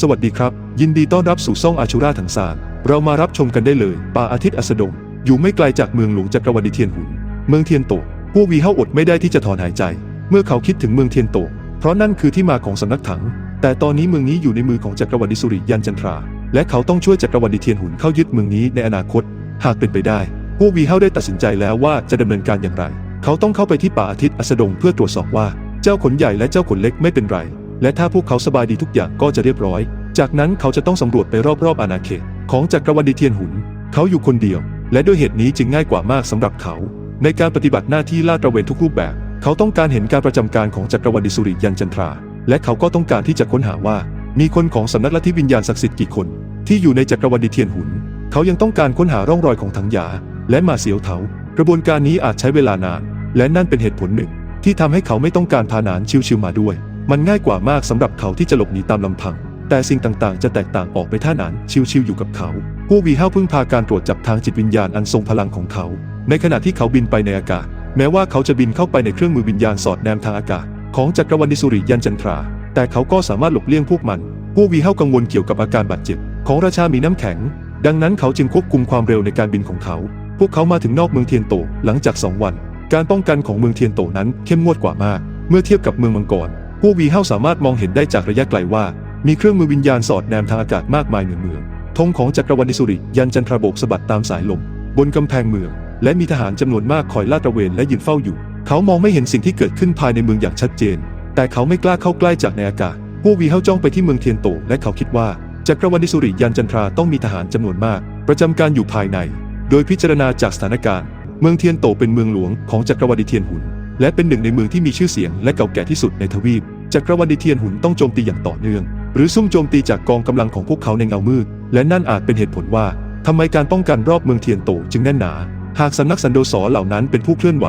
สวัสดีครับ ยินดีต้อนรับสู่ซ่องอาชูราถังซานเรามารับชมกันได้เลย ป่าอาทิตย์อัสดง อยู่ไม่ไกลจากเมืองหลวงจักรวรรดิเทียนหุน เมืองเทียนโตพวกวีเฮาอดไม่ได้ที่จะถอนหายใจ เมื่อเขาคิดถึงเมืองเทียนโต เพราะนั่นคือที่มาของสำนักถัง แต่ตอนนี้เมืองนี้อยู่ในมือของจักรวรรดิสุริยันจันทรา และเขาต้องช่วยจักรวรรดิเทียนหุนเข้ายึดเมืองนี้ในอนาคต หากเป็นไปได้พวกวีเฮาได้ตัดสินใจแล้วว่าจะดำเนินการอย่างไร เขาต้องเข้าไปที่ป่าอาทิตย์อัสดงเพื่อตรวจสอบว่า เจ้าขนใหญ่และเจ้าขนเล็กไม่เป็นไร และถ้าพวกเขาสบายดีทุกอย่างก็จะเรียบร้อย จากนั้นเขาจะต้องสำรวจไปรอบๆอาณาเขต ของจักรวรรดิเทียนหุน เขาอยู่คนเดียว และด้วยเหตุนี้จึงง่ายกว่ามากสำหรับเขา ในการปฏิบัติหน้าที่ลาดตระเวนทุกรูปแบบ เขาต้องการเห็นการประจำการของจักรวรรดิสุริยันจันทรา และเขาก็ต้องการที่จะค้นหาว่า มีคนของสำนักลัทธิวิญญาณศักดิ์สิทธิ์กี่คน ที่อยู่ในจักรวรรดิเทียนหุน เขายังต้องการค้นหาร่องรอยของถังหยา และมาเสียวเถากระบวนการนี้อาจใช้เวลานาน และนั่นเป็นเหตุผลหนึ่ง ที่ทำให้เขาไม่ต้องการพาหนานชิวๆมาด้วย มันง่ายกว่ามากสำหรับเขาที่จะหลบหนีตามลำพัง แต่สิ่งต่างๆ จะแตกต่างออกไปถ้านานชิวๆอยู่กับเขาผู้วีห้าพึ่งพาการตรวจจับทางจิตวิญญาณอันทรงพลังของเขา ในขณะที่เขาบินไปในอากาศ แม้ว่าเขาจะบินเข้าไปในเครื่องมือวิญญาณสอดแนมทางอากาศ ของจักรวรรดิสุริยันจันทรา แต่เขาก็สามารถหลบเลี่ยงพวกมันผู้วีห้ากังวลเกี่ยวกับอาการบาดเจ็บ ของราชามีน้ำแข็ง ดังนั้นเขาจึงควบคุมความเร็วในการบินของเขา พวกเขามาถึงนอกเมืองเทียนโตหลังจากสองวัน การป้องกันของเมืองเทียนโตนั้นเข้มงวดกว่ามาก เมื่อเทียบกับเมืองมังกร วกวีเฮาสามารถมองเห็นได้จากระยะไกลว่า มีเครื่องมือวิญญาณสอดแนมทางอากาศมากมายเหนือเมืองธงของจักรวรรดิสุริยันจันทราโบกสะบัดตามสายลม บนกำแพงเมือง และมีทหารจำนวนมากคอยลาดตระเวนและยืนเฝ้าอยู่ เขามองไม่เห็นสิ่งที่เกิดขึ้นภายในเมืองอย่างชัดเจน แต่เขาไม่กล้าเข้าใกล้จากในอากาศพวกวีเฮาจ้องไปที่เมืองเทียนโตและเขาคิดว่าจักรวรรดิสุริยันจันทราต้องมีทหารจำนวนมาก ประจำการอยู่ภายใน โดยพิจารณาจากสถานการณ์ เมืองเทียนโตเป็นเมืองหลวงของจักรวรรดิเทียนหุนและเป็นหนึ่งในเมืองที่มีชื่อเสียงและเก่าแก่ที่สุดในทวีป จักรวรรดิเทียนหุนต้องโจมตีอย่างต่อเนื่อง หรือซุ่มโจมตีจากกองกำลังของพวกเขาในเงามืด และนั่นอาจเป็นเหตุผลว่าทำไมการป้องกันรอบเมืองเทียนโตจึงแน่นหนา หากสำนักสันโดษเหล่านั้นเป็นผู้เคลื่อนไหว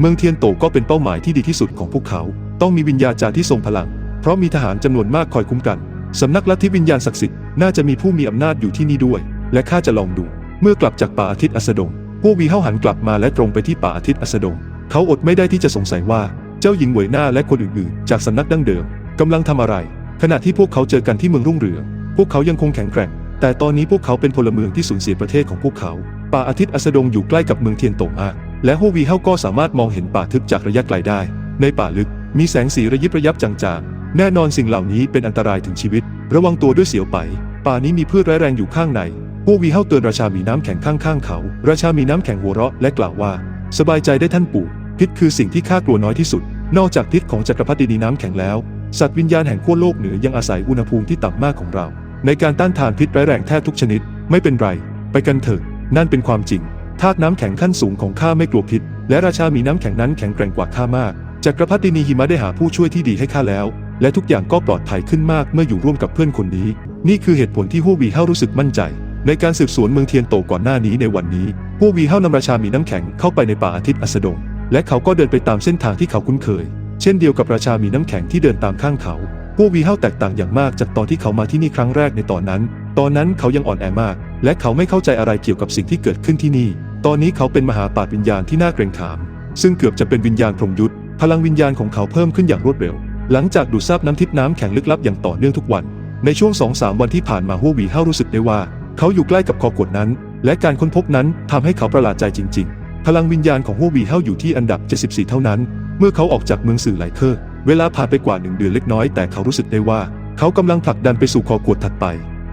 เมืองเทียนโตก็เป็นเป้าหมายที่ดีที่สุดของพวกเขา ต้องมีวิญญาจารย์ที่ทรงพลัง เพราะมีทหารจำนวนมากคอยคุ้มกันสำนักลัทธิวิญญาณศักดิ์สิทธิ์น่าจะมีผู้มีอำนาจอยู่ที่นี่ด้วย และข้าจะลองดู เมื่อกลับจากป่าอาทิตย์อัสดงพวกวีเฮาหันกลับมาและตรงไปที่ป่าอาทิตย์อัสดง เขาอดไม่ได้ที่จะสงสัยว่า เจ้าหญิงเหวยหน้าและคนอื่นๆ จากสำนักดั้งเดิมกำลังทำอะไร ขณะที่พวกเขาเจอกันที่เมืองรุ่งเรือง พวกเขายังคงแข็งแกร่ง แต่ตอนนี้พวกเขาเป็นพลเมืองที่สูญเสียประเทศของพวกเขา ป่าอาทิตย์อัสดงอยู่ใกล้กับเมืองเทียนโตมาและโฮวีเฮาก็สามารถมองเห็นป่าทึบจากระยะไกลได้ ในป่าลึกมีแสงสีระยิบระยับจางๆ แน่นอนสิ่งเหล่านี้เป็นอันตรายถึงชีวิต ระวังตัวด้วยเสียวไป ป่านี้มีพืชร้ายแรงอยู่ข้างในพวกวีเฮาเตือนราชามีน้ำแข็งข้างๆเขา ราชามีน้ำแข็งหัวเราะและกล่าวว่า สบายใจได้ท่านปู่ พิษคือสิ่งที่ข้ากลัวน้อยที่สุด นอกจากพิษของจักรพรรดินีน้ำแข็งแล้ว สัตว์วิญญาณแห่งขั้วโลกเหนือยังอาศัยอุณหภูมิที่ต่ำมากของเรา ในการต้านทานพิษร้ายแรงแทบทุกชนิด ไม่เป็นไร ไปกันเถอะ นั่นเป็นความจริงธาตุน้ำแข็งขั้นสูงของข้าไม่กลัวพิษ และราชามีน้ำแข็งนั้นแข็งแกร่งกว่าข้ามากจักรพรรดินีหิมะได้หาผู้ช่วยที่ดีให้ข้าแล้ว และทุกอย่างก็ปลอดภัยขึ้นมากเมื่ออยู่ร่วมกับเพื่อนคนนี้ นี่คือเหตุผลที่ฮัววีเฮารู้สึกมั่นใจ ในการสืบสวนเมืองเทียนโตก่อนหน้านี้ในวันนี้ฮัววีเฮานำราชามีน้ำแข็งเข้าไปในป่าอาทิตย์อัสดง และเขาก็เดินไปตามเส้นทางที่เขาคุ้นเคย เช่นเดียวกับราชามีน้ำแข็งที่เดินตามข้างเขาฮัววีเฮาแตกต่างอย่างมากจากตอนที่เขามาที่นี่ครั้งแรกในตอนนั้น ตอนนั้นเขายังอ่อนแอมาก และเขาไม่เข้าใจอะไรเกี่ยวกับสิ่งที่เกิดขึ้นที่นี่ ตอนนี้เขาเป็นมหาปราชญ์วิญญาณที่น่าเกรงขาม ซึ่งเกือบจะเป็นวิญญาณพรหมยุทธพลังวิญญาณของเขาเพิ่มขึ้นอย่างรวดเร็ว หลังจากดูดซับน้ำทิพน้ำแข็งลึกลับอย่างต่อเนื่องทุกวัน ในช่วง2องสาวันที่ผ่านมาฮัววีเฮารู้สึกได้ว่า เขาอยู่ใกล้กับคอกดนั้น และการค้นพบนั้นทำให้เขาประหลาดใจจริง ๆ พลังวิญญาณของฮัววีเฮาอยู่ที่อันดับ 74 เท่านั้น เมื่อเขาออกจากเมืองสื่อไหลเคอร์ เวลาผ่านไปกว่าหนึ่งเดือนเล็กน้อยแต่เขารู้สึกได้ว่าเขากำลังผลักดันไปสู่คอกดถัดไป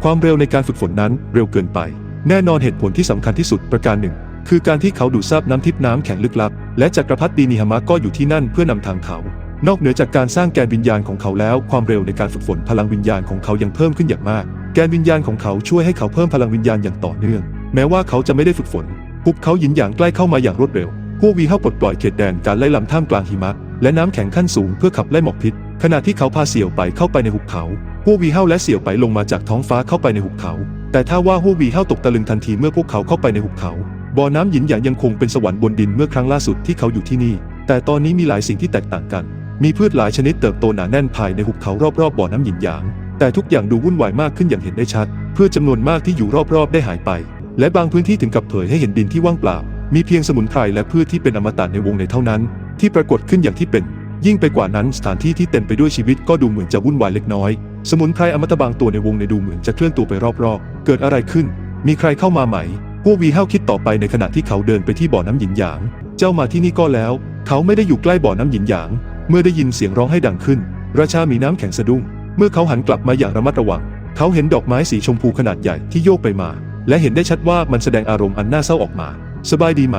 ความเร็วในการฝึกฝนนั้นเร็วเกินไป แน่นอนเหตุผลที่สำคัญที่สุดประการหนึ่ง คือการที่เขาดูดซับน้ำทิพน้ำแข็งลึกลับ และจักรพรรดินีฮามะก็อยู่ที่นั่นเพื่อนำทางเขา นอกเหนือจากการสร้างแกนวิญญาณของเขาแล้ว ความเร็วในการฝึกฝนพลังวิญญาณของเขายังเพิ่มขึ้นอย่างมาก แกนวิญญาณของเขาช่วยให้เขาเพิ่มพลังวิญญาณอย่างต่อเนื่อง แม้ว่าเขาจะไม่ได้ฝึกฝน ภูเขาหยินหยางใกล้เข้ามาอย่างรวดเร็ว พวกวีเฮาปลดปล่อยเขตแดนการไล่ลำท่ามกลางหิมะ และน้ำแข็งขั้นสูงเพื่อขับไล่หมอกพิษ ขณะที่เขาพาเสี่ยวไปเข้าไปในหุบเขา พวกวีเฮาและเสี่ยวไปลงมาจากท้องฟ้าเข้าไปในหุบเขา แต่ถ้าว่าฮู้วีเฮาตกตะลึงทันทีเมื่อพวกเขาเข้าไปในหุบเขา บ่อน้ำหยินหยางยังคงเป็นสวรรค์บนดินเมื่อครั้งล่าสุดที่เขาอยู่ที่นี่ แต่ตอนนี้มีหลายสิ่งที่แตกต่างกัน มีพืชหลายชนิดเติบโตหนาแน่นภายในหุบเขารอบๆบ่อน้ำหยินหยาง แต่ทุกอย่างดูวุ่นวายมากขึ้นอย่างเห็นได้ชัดพืชจำนวนมากที่อยู่รอบๆได้หายไป และบางพื้นที่ถึงกับเผยให้เห็นดินที่ว่างเปล่า มีเพียงสมุนไพรและพืชที่เป็นอมตะในวงในเท่านั้น ที่ปรากฏขึ้นอย่างที่เป็น ยิ่งไปกว่านั้นสถานที่ที่เต็มไปด้วยชีวิตก็ดูเหมือนจะวุ่นวายเล็กน้อย สมุนไพรอมตะบางตัวในวงในดูเหมือนจะเคลื่อนตัวไปรอบๆ เกิดอะไรขึ้น มีใครเข้ามาไหมพวกวีเฮาคิดต่อไปในขณะที่เขาเดินไปที่บ่อน้ำหยินหยาง เจ้ามาที่นี่ก็แล้ว เขาไม่ได้อยู่ใกล้บ่อน้ำหยินหยาง เมื่อได้ยินเสียงร้องให้ดังขึ้น ราชามีน้ำแข็งสะดุ้ง เมื่อเขาหันกลับมาอย่างระมัดระวัง เขาเห็นดอกไม้สีชมพูขนาดใหญ่ที่โยกไปมา และเห็นได้ชัดว่ามันแสดงอารมณ์อันน่าเศร้าออกมา สบายดีไหม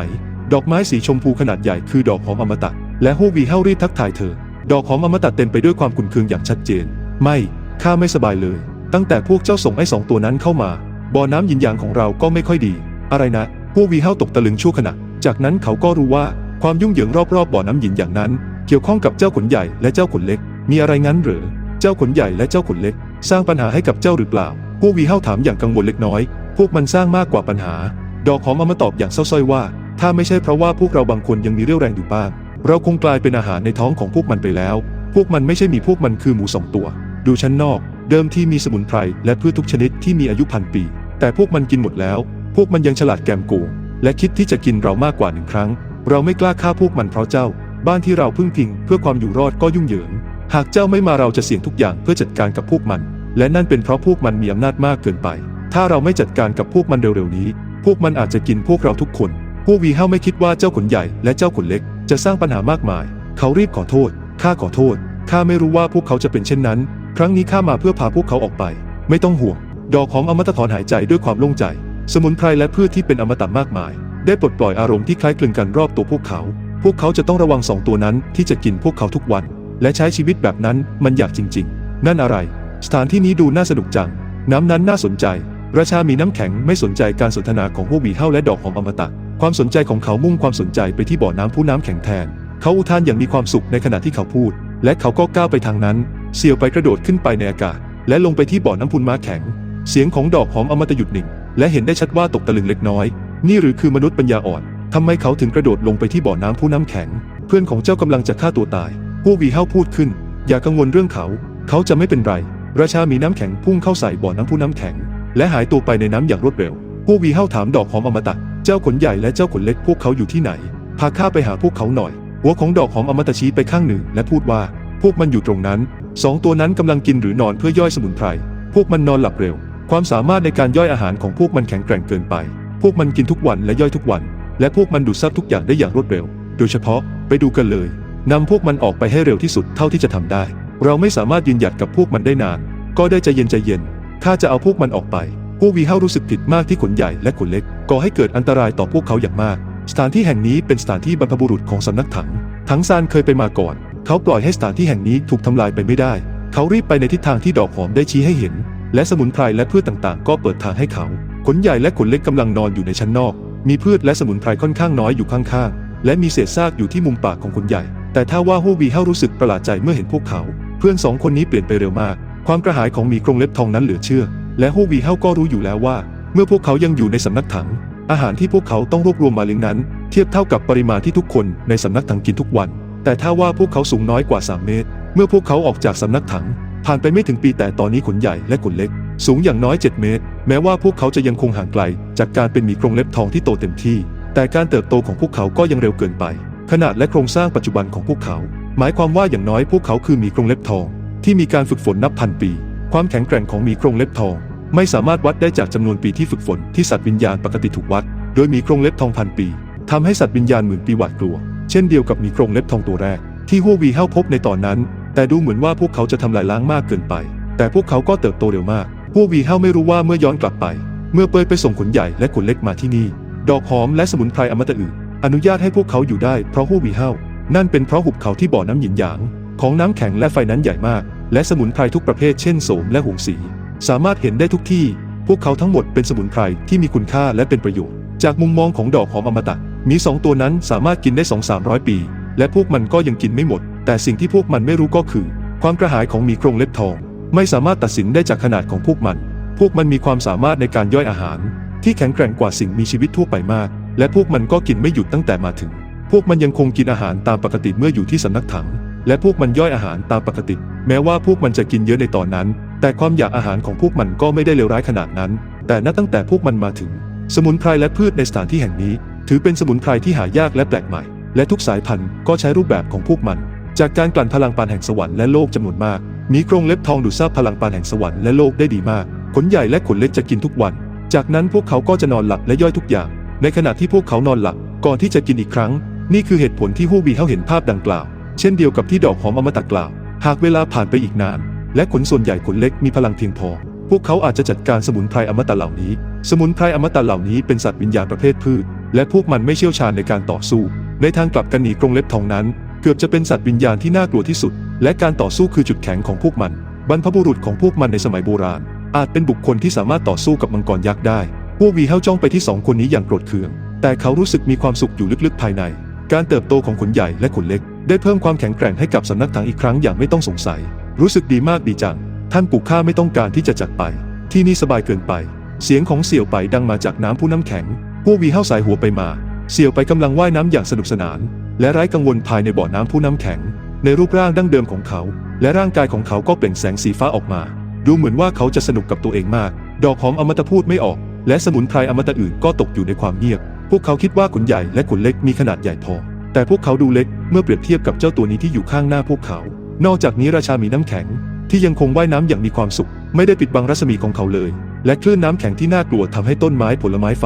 ดอกไม้สีชมพูขนาดใหญ่คือดอกหอมอมตะ และฮูวีเฮารีบทักทายเธอ ดอกหอมอมตะเต็มไปด้วยความขุ่นเคืองอย่างชัดเจน ไม่ ข้าไม่สบายเลย ตั้งแต่พวกเจ้าส่งไอ้สองตัวนั้นเข้ามา บ่อน้ำยินยางของเราก็ไม่ค่อยดี อะไรนะพวกวีเฮาตกตะลึงชั่วขณะ จากนั้นเขาก็รู้ว่าความยุ่งเหยิงรอบๆบ่อน้ำยินอย่างนั้น เกี่ยวข้องกับเจ้าขนใหญ่และเจ้าขนเล็ก มีอะไรงั้นหรือ เจ้าขนใหญ่และเจ้าขนเล็ก สร้างปัญหาให้กับเจ้าหรือเปล่าพวกวีเฮาถามอย่างกังวลเล็กน้อย พวกมันสร้างมากกว่าปัญหา ดอกหอมเอามาตอบอย่างเศร้าส้อยว่า ถ้าไม่ใช่เพราะว่าพวกเราบางคนยังมีเรี่ยวแรงอยู่บ้าง เราคงกลายเป็นอาหารในท้องของพวกมันไปแล้ว พวกมันไม่ใช่มีพวกมันคือหมูสองตัว ดูชั้นนอก เดิมที่มีสมุนไพรและพืชทุกชนิดที่มีอายุพันปี แต่พวกมันกินหมดแล้ว พวกมันยังฉลาดแกมโกงและคิดที่จะกินเรามากกว่าหนึ่งครั้ง เราไม่กล้าฆ่าพวกมันเพราะเจ้า บ้านที่เราพึ่งพิงเพื่อความอยู่รอดก็ยุ่งเหยิง หากเจ้าไม่มาเราจะเสี่ยงทุกอย่างเพื่อจัดการกับพวกมัน และนั่นเป็นเพราะพวกมันมีอำนาจมากเกินไป ถ้าเราไม่จัดการกับพวกมันเร็วๆนี้ พวกมันอาจจะกินพวกเราทุกคน พวกวีเฮาไม่คิดว่าเจ้าขนใหญ่และเจ้าขนเล็ก จะสร้างปัญหามากมาย เขารีบขอโทษ ข้าขอโทษ ข้าไม่รู้ว่าพวกเขาจะเป็นเช่นนั้น ครั้งนี้ข้ามาเพื่อพาพวกเขาออกไป ไม่ต้องห่วง ดอกของอมตะถอนหายใจด้วยความโล่งใจ สมุนไพรและพืชที่เป็นอมตะมากมาย ได้ปลดปล่อยอารมณ์ที่คล้ายคลึงกันรอบตัวพวกเขา พวกเขาจะต้องระวังสองตัวนั้นที่จะกินพวกเขาทุกวัน และใช้ชีวิตแบบนั้นมันอยากจริง ๆ นั่นอะไร สถานที่นี้ดูน่าสนุกจัง น้ำนั้นน่าสนใจ ราชามีน้ำแข็งไม่สนใจการสนทนาของพวกหวีเท่าและดอกหอมอมตะ ความสนใจของเขามุ่งความสนใจไปที่บ่อน้ำผู้น้ำแข็งแทน เขาอุทานอย่างมีความสุขในขณะที่เขาพูด และเขาก็ก้าวไปทางนั้น เสี่ยวไปกระโดดขึ้นไปในอากาศ และลงไปที่บ่อน้ำพุนม้าแข็ง เสียงของดอกหอมอมตะหยุดนิ่ง และเห็นได้ชัดว่าตกตะลึงเล็กน้อย นี่หรือคือมนุษย์ปัญญาอ่อนทำไมเขาถึงกระโดดลงไปที่บ่อน้ำผู้น้ำแข็ง เพื่อนของเจ้ากำลังจะฆ่าตัวตายผู้วีเฮาพูดขึ้น อย่ากังวลเรื่องเขา เขาจะไม่เป็นไร ราชามีน้ำแข็งพุ่งเข้าใส่บ่อน้ำผู้น้ำแข็ง และหายตัวไปในน้ำอย่างรวดเร็วผู้วีเฮาถามดอกหอมอมตะ เจ้าขนใหญ่และเจ้าขนเล็กพวกเขาอยู่ที่ไหน พาข้าไปหาพวกเขาหน่อย หัวของดอกหอมอมตะชี้ไปข้างหนึ่ง และพูดว่า พวกมันอยู่ตรงนั้น สองตัวนั้นกำลังกินหรือนอนเพื่อย่อยสมุนไพร พวกมันนอนหลับเร็ว ความสามารถในการย่อยอาหารของพวกมันแข็งแกร่งเกินไป พวกมันกินทุกวันและย่อยทุกวัน และพวกมันดูดซับทุกอย่างได้อย่างรวดเร็ว โดยเฉพาะไปดูกันเลยนำพวกมันออกไปให้เร็วที่สุดเท่าที่จะทำได้ เราไม่สามารถยืนหยัดกับพวกมันได้นาน ก็ได้ใจเย็นใจเย็น ข้าจะเอาพวกมันออกไป พวกวีเฮารู้สึกผิดมากที่ขนใหญ่และขนเล็ก ก่อให้เกิดอันตรายต่อพวกเขาอย่างมาก สถานที่แห่งนี้เป็นสถานที่บรรพบุรุษของสำนักถังถังซานเคยไปมาก่อน เขาปล่อยให้สถานที่แห่งนี้ถูกทำลายไปไม่ได้ เขารีบไปในทิศทางที่ดอกหอมได้ชี้ให้เห็น และสมุนไพรและพืชต่างๆ ก็เปิดทางให้เขา ขนใหญ่และขนเล็กกำลังนอนอยู่ในชั้นนอก มีพืชและสมุนไพรค่อนข้างน้อยอยู่ข้างๆ และมีเศษซากอยู่ที่มุมปากของขนใหญ่ แต่ถ้าว่าฮู้วีเฮารู้สึกประหลาดใจเมื่อเห็นพวกเขา เพื่อนสองคนนี้เปลี่ยนไปเร็วมาก ความกระหายของหมีโครงเล็บทองนั้นเหลือเชื่อ และฮู้วีเฮาก็รู้อยู่แล้วว่า เมื่อพวกเขายังอยู่ในสำนักถัง อาหารที่พวกเขาต้องรวบรวมมาเลี้ยงนั้น เทียบเท่ากับปริมาณที่ทุกคนในสำนักถังกินทุกวัน แต่ถ้าว่าพวกเขาสูงน้อยกว่า 3 เมตร เมื่อพวกเขาออกจากสำนักถัง ผ่านไปไม่ถึงปีแต่ตอนนี้ขนใหญ่และขนเล็ก สูงอย่างน้อย 7 เมตร แม้ว่าพวกเขาจะยังคงห่างไกล จากการเป็นหมีโครงเล็บทองที่โตเต็มที่ แต่การเติบโตของพวกเขาก็ยังเร็วเกินไป ขนาดและโครงสร้างปัจจุบันของพวกเขา หมายความว่าอย่างน้อยพวกเขาคือหมีโครงเล็บทอง ที่มีการฝึกฝนนับพันปี ความแข็งแกร่งของหมีโครงเล็บทอง ไม่สามารถวัดได้จากจำนวนปีที่ฝึกฝนที่สัตว์วิญญาณปกติถูกวัด โดยหมีโครงเล็บทองพันปีทำให้สัตว์วิญญาณหมื่นปีหวาดกลัว เช่นเดียวกับหมีโครงเล็บทองตัวแรก ที่ฮัววีเฮาพบในตอนนั้น แต่ดูเหมือนว่าพวกเขาจะทำลายล้างมากเกินไป แต่พวกเขาก็เติบโตเร็วมากฮัววีเฮาไม่รู้ว่าเมื่อย้อนกลับไป เมื่อเปยไปส่งขนใหญ่และขนเล็กมาที่นี่ ดอกหอมและสมุนไพรอมตะอื่นอนุญาตให้พวกเขาอยู่ได้เพราะฮัววีเฮานั่นเป็นเพราะหุบเขาที่บ่อน้ำหยินหยาง ของน้ำแข็งและไฟนั้นใหญ่มาก และสมุนไพรทุกประเภทเช่นโสมและหงสี สามารถเห็นได้ทุกที่ พวกเขาทั้งหมดเป็นสมุนไพรที่มีคุณค่าและเป็นประโยชน์ จากมุมมองของดอกหอมอมตะ มีสองตัวนั้นสามารถกินได้สองสามร้อยปี และพวกมันก็ยังกินไม่หมด แต่สิ่งที่พวกมันไม่รู้ก็คือ ความกระหายของมีโครงเล็บทอง ไม่สามารถตัดสินได้จากขนาดของพวกมัน พวกมันมีความสามารถในการย่อยอาหาร ที่แข็งแกร่งกว่าสิ่งมีชีวิตทั่วไปมาก และพวกมันก็กินไม่หยุดตั้งแต่มาถึง พวกมันยังคงกินอาหารตามปกติเมื่ออยู่ที่สำนักถัง และพวกมันย่อยอาหารตามปกติ แม้ว่าพวกมันจะกินเยอะในตอนนั้น แต่ความอยากอาหารของพวกมันก็ไม่ได้เลวร้ายขนาดนั้น แต่นับตั้งแต่พวกมันมาถึง สมุนไพรและพืชในสถานที่แห่งนี้ ถือเป็นสมุนไพรที่หายากและแปลกใหม่ และทุกสายพันธุ์ก็ใช้รูปแบบของพวกมัน จากการกลั่นพลังปานแห่งสวรรค์และโลกจำนวนมากมีกรงเล็บทองดูดซาบพลังปานแห่งสวรรค์และโลกได้ดีมาก ขนใหญ่และขนเล็กจะกินทุกวัน จากนั้นพวกเขาก็จะนอนหลับและย่อยทุกอย่าง ในขณะที่พวกเขานอนหลับก่อนที่จะกินอีกครั้ง นี่คือเหตุผลที่ฮู้วีเฮาเห็นภาพดังกล่าว เช่นเดียวกับที่ดอกหอมอมตะกล่าว หากเวลาผ่านไปอีกนาน และขนส่วนใหญ่ขนเล็กมีพลังเพียงพอ พวกเขาอาจจะจัดการสมุนไพรอมตะเหล่านี้ สมุนไพรอมตะเหล่านี้เป็นสัตว์วิญญาณประเภทพืช และพวกมันไม่เชี่ยวชาญในการต่อสู้ ในทางกลับกันหนีกรงเล็บทองนั้น เกือบจะเป็นสัตว์วิญญาณที่น่ากลัวที่สุด และการต่อสู้คือจุดแข็งของพวกมัน บรรพบุรุษของพวกมันในสมัยโบราณ อาจเป็นบุคคลที่สามารถต่อสู้กับมังกรยักษ์ได้ พวกวีเฮาจ้องไปที่สองคนนี้อย่างโกรธเคือง แต่เขารู้สึกมีความสุขอยู่ลึกๆภายใน การเติบโตของขนใหญ่และขนเล็ก ได้เพิ่มความแข็งแกร่งให้กับสำนักถังอีกครั้งอย่างไม่ต้องสงสัย รู้สึกดีมากดีจัง ท่านปู่ข้าไม่ต้องการที่จะจากไป ที่นี่สบายเกินไป เสียงของเสี่ยวไปดังมาจากน้ำผู้น้ำแข็ง พวกวีเฮาสายหัวไปมา เสี่ยวไปกำลังว่ายน้ำอย่างสนุกสนาน และไร้กังวลภายในบ่อน้ำผู้น้ำแข็ง ในรูปร่างดั้งเดิมของเขา และร่างกายของเขาก็เปล่งแสงสีฟ้าออกมา ดูเหมือนว่าเขาจะสนุกกับตัวเองมาก ดอกหอมอมตะพูดไม่ออก และสมุนไพรอมตะอื่นก็ตกอยู่ในความเงียบ พวกเขาคิดว่าขนใหญ่และขนเล็กมีขนาดใหญ่พอ แต่พวกเขาดูเล็กเมื่อเปรียบเทียบกับเจ้าตัวนี้ที่อยู่ข้างหน้าพวกเขา นอกจากนี้ราชาหมีน้ำแข็ง ที่ยังคงว่ายน้ำอย่างมีความสุข ไม่ได้ปิดบังรัศมีของเขาเลย และคลื่นน้ำแข็งที่น่ากลัวทำให้ต้นไม้ผลไม้ไฟ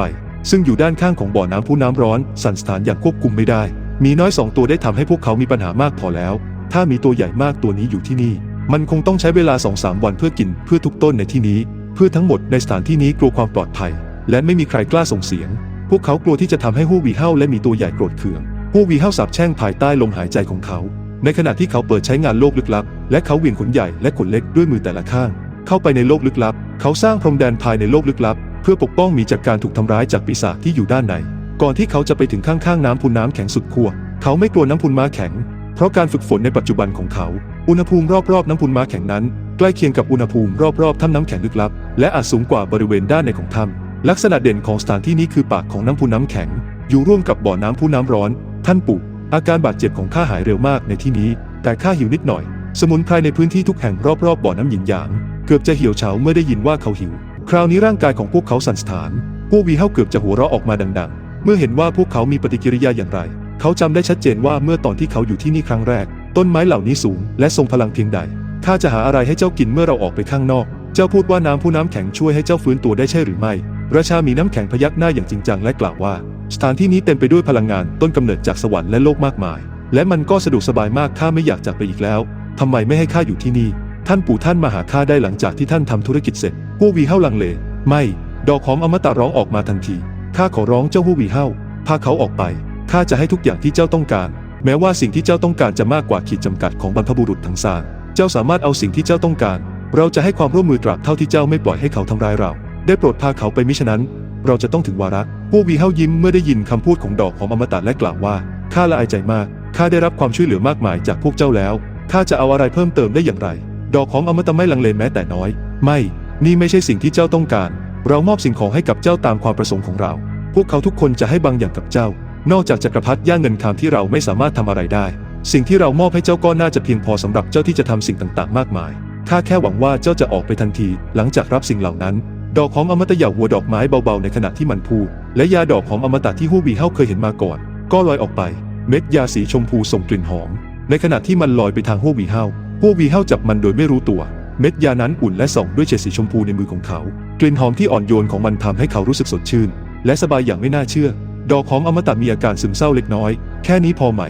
ซึ่งอยู่ด้านข้างของบ่อน้ำผู้น้ำร้อน สั่นสถานอย่างควบคุมไม่ได้ มีน้อยสองตัวได้ทำให้พวกเขามีปัญหามากพอแล้ว ถ้ามีตัวใหญ่มากตัวนี้อยู่ที่นี่ มันคงต้องใช้เวลาสองสามวันเพื่อกินเพื่อทุกต้นในที่นี้ เพื่อทั้งหมดในสถานที่นี้กลัวความปลอดภัย และไม่มีใครกล้าส่งเสียง พวกเขากลัวที่จะทำให้ฮู้วีเฮาและมีตัวใหญ่โกรธเคือง ฮู้วีเฮาสาบแช่งภายใต้ลมหายใจของเขา ในขณะที่เขาเปิดใช้งานโลกลึกลับ และเขาเหวี่ยงขนใหญ่และขนเล็กด้วยมือแต่ละข้าง เข้าไปในโลกลึกลับ เขาสร้างพรมแดนภายในโลกลึกลับ เพื่อปกป้องมีจากการถูกทำร้ายจากปีศาจที่อยู่ด้านใน ก่อนที่เขาจะไปถึงข้างๆน้ำพุนน้ำแข็งสุดขั้วเขาไม่กลัวน้ำพุนม้าแข็ง เพราะการฝึกฝนในปัจจุบันของเขา อุณหภูมิรอบๆน้ำพุนม้าแข็งนั้น ใกล้เคียงกับอุณหภูมิรอบๆถ้ำน้ำแข็งลึกลับ และอาจสูงกว่าบริเวณด้านในของถ้ำลักษณะเด่นของสถานที่นี้คือปากของน้ำพุน้ำแข็ง อยู่ร่วมกับบ่อน้ำพุน้ำร้อน ท่านปู่ อาการบาดเจ็บของข้าหายเร็วมากในที่นี้ แต่ข้าหิวนิดหน่อย สมุนไพรในพื้นที่ทุกแห่งรอบๆบ่อน้ำหยินหยาง เกือบจะเหี่ยวเฉาเมื่อได้ยินว่าเขาหิว คราวนี้ร่างกายของพวกเขาสั่นสะท้าน พวกวีเฮาเกือบจะหัวเราะออกมาดัง ๆ เมื่อเห็นว่าพวกเขามีปฏิกิริยาอย่างไร เขาจำได้ชัดเจนว่าเมื่อตอนที่เขาอยู่ที่นี่ครั้งแรก ต้นไม้เหล่านี้สูง และทรงพลังเพียงใด ข้าจะหาอะไรให้เจ้ากินเมื่อเราออกไปข้างนอก เจ้าพูดว่าน้ำผู้น้ำแข็งช่วยให้เจ้าฟื้นตัวได้ใช่หรือไม่ ราชามีน้ำแข็งพยักหน้าอย่างจริงจังและกล่าวว่า สถานที่นี้เต็มไปด้วยพลังงานต้นกำเนิดจากสวรรค์และโลกมากมาย และมันก็สะดวกสบายมากข้าไม่อยากจากไปอีกแล้วทำไมไม่ให้ข้าอยู่ที่นี่ ท่านปู่ท่านมาหาข้าได้หลังจากที่ท่านทำธุรกิจเสร็จผู้วีเฮาลังเล ไม่ ดอกหอมอมตะร้องออกมาทันทีข้าขอร้องเจ้าฮู้วีเฮาพาเขาออกไปข้าจะให้ทุกอย่างที่เจ้าต้องการ แม้ว่าสิ่งที่เจ้าต้องการจะมากกว่าขีดจำกัดของบรรพบุรุษทั้งสามเจ้าสามารถเอาสิ่งที่เจ้าต้องการ เราจะให้ความร่วมมือตราบเท่าที่เจ้าไม่ปล่อยให้เขาทำร้ายเรา ได้โปรดพาเขาไปมิฉะนั้น เราจะต้องถึงวาระพวกวีเฮายิ้มเมื่อได้ยินคำพูดของดอกหอมอมตะและกล่าวว่าข้าละอายใจมากข้าได้รับความช่วยเหลือมากมายจากพวกเจ้าแล้วข้าจะเอาอะไรเพิ่มเติมได้อย่างไร ดอกของอมตะไม่ลังเลแม้แต่น้อย ไม่ นี่ไม่ใช่สิ่งที่เจ้าต้องการ เรามอบสิ่งของให้กับเจ้าตามความประสงค์ของเรา พวกเขาทุกคนจะให้บางอย่างกับเจ้า นอกจากจักรพรรดิย่าเงินคำที่เราไม่สามารถทำอะไรได้ สิ่งที่เรามอบให้เจ้าก็น่าจะเพียงพอสำหรับเจ้าที่จะทำสิ่งต่างๆ มากมายข้าแค่หวังว่าเจ้าจะออกไปทันที หลังจากรับสิ่งเหล่านั้น ดอกของอมตะหยาหัวดอกไม้เบาๆในขณะที่มันพูดและยาดอกของอมตะที่ฮู้บีเฮาเคยเห็นมาก่อน ก็ลอยออกไป เม็ดยาสีชมพูส่งกลิ่นหอม ในขณะที่มันลอยไปทางฮู้วีเฮาฮู้วีเฮาจับมันโดยไม่รู้ตัว เม็ดยานั้นอุ่นและส่องด้วยเฉดสีชมพูในมือของเขา กลิ่นหอมที่อ่อนโยนของมันทำให้เขารู้สึกสดชื่น และสบายอย่างไม่น่าเชื่อ ดอกของอมตะมีอาการซึมเศร้าเล็กน้อย แค่นี้พอไหม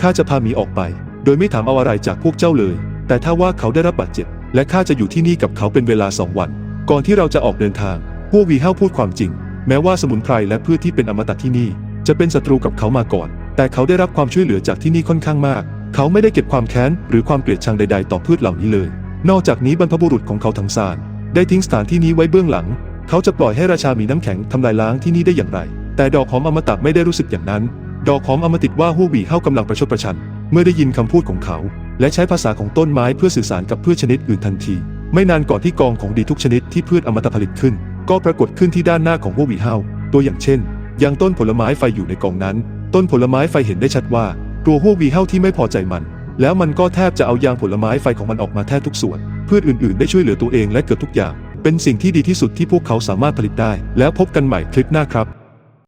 ข้าจะพาหมีออกไป โดยไม่ถามเอาอะไรจากพวกเจ้าเลย แต่ถ้าว่าเขาได้รับบาดเจ็บ และข้าจะอยู่ที่นี่กับเขาเป็นเวลาสองวัน ก่อนที่เราจะออกเดินทาง พวกวีเฮาพูดความจริง แม้ว่าสมุนไพรและพืชที่เป็นอมตะที่นี่ จะเป็นศัตรูกับเขามาก่อน แต่เขาได้รับความช่วยเหลือจากที่นี่ค่อนข้างมาก เขาไม่ได้เก็บความแค้นหรือความเกลียดชังใด ๆ ต่อพืชเหล่านี้เลย นอกจากนี้บรรพบุรุษของเขาทั้งสารได้ทิ้งสถานที่นี้ไว้เบื้องหลัง เขาจะปล่อยให้ราชามีน้ำแข็งทำลายล้างที่นี่ได้อย่างไร แต่ดอกหอมอมตะไม่ได้รู้สึกอย่างนั้น ดอกหอมอมติดว่าฮู้บีเฮากำลังประชดประชัน เมื่อได้ยินคำพูดของเขา และใช้ภาษาของต้นไม้เพื่อสื่อสารกับพืชชนิดอื่นทันที ไม่นานก่อนที่กองของดีทุกชนิดที่พืชอมตะผลิตขึ้น ก็ปรากฏขึ้นที่ด้านหน้าของฮู้บีเฮาตัวอย่างเช่นยังต้นผลไม้ไฟอยู่ในกองนั้น ต้นผลไม้ไฟเห็นได้ชัดว่า ตัวฮู้บีเฮาที่ไม่พอใจมัน แล้วมันก็แทบจะเอายางผลไม้ไฟของมันออกมาแทบทุกส่วน พืชอื่นๆ ได้ช่วยเหลือตัวเองและเกือบทุกอย่าง เป็นสิ่งที่ดีที่สุดที่พวกเขาสามารถผลิตได้ แล้วพบกันใหม่คลิปหน้าครับ